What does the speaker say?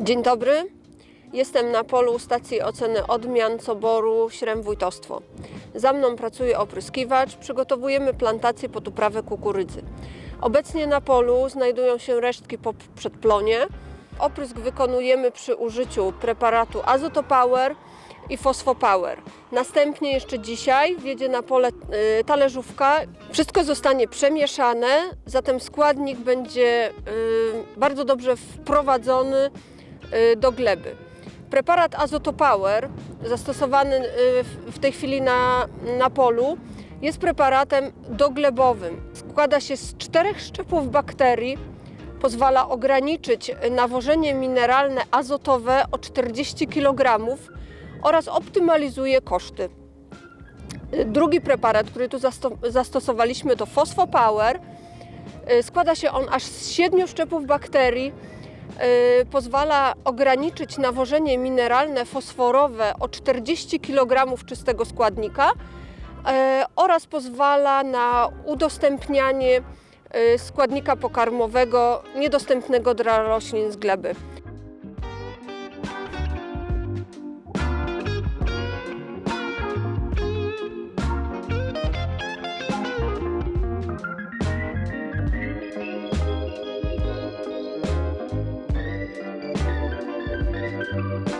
Dzień dobry. Jestem na polu stacji oceny odmian Coboru Śrem Wójtostwo. Za mną pracuje opryskiwacz. Przygotowujemy plantację pod uprawę kukurydzy. Obecnie na polu znajdują się resztki po przedplonie. Oprysk wykonujemy przy użyciu preparatu Azotopower i Fosfopower. Następnie jeszcze dzisiaj wjedzie na pole y, talerzówka. Wszystko zostanie przemieszane, zatem składnik będzie y, bardzo dobrze wprowadzony do gleby. Preparat Azotopower zastosowany y, w- tej chwili na, na polu jest preparatem doglebowym. Składa się z czterech szczepów bakterii, pozwala ograniczyć nawożenie mineralne azotowe o 40 kg oraz optymalizuje koszty. Drugi preparat, który tu zasto- zastosowaliśmy, to Fosfopower. Y, Składa się on aż z siedmiu szczepów bakterii. Y, Pozwala ograniczyć nawożenie mineralne fosforowe o 40 kg czystego składnika y, oraz pozwala na udostępnianie y, składnika pokarmowego niedostępnego dla roślin z gleby. Bye.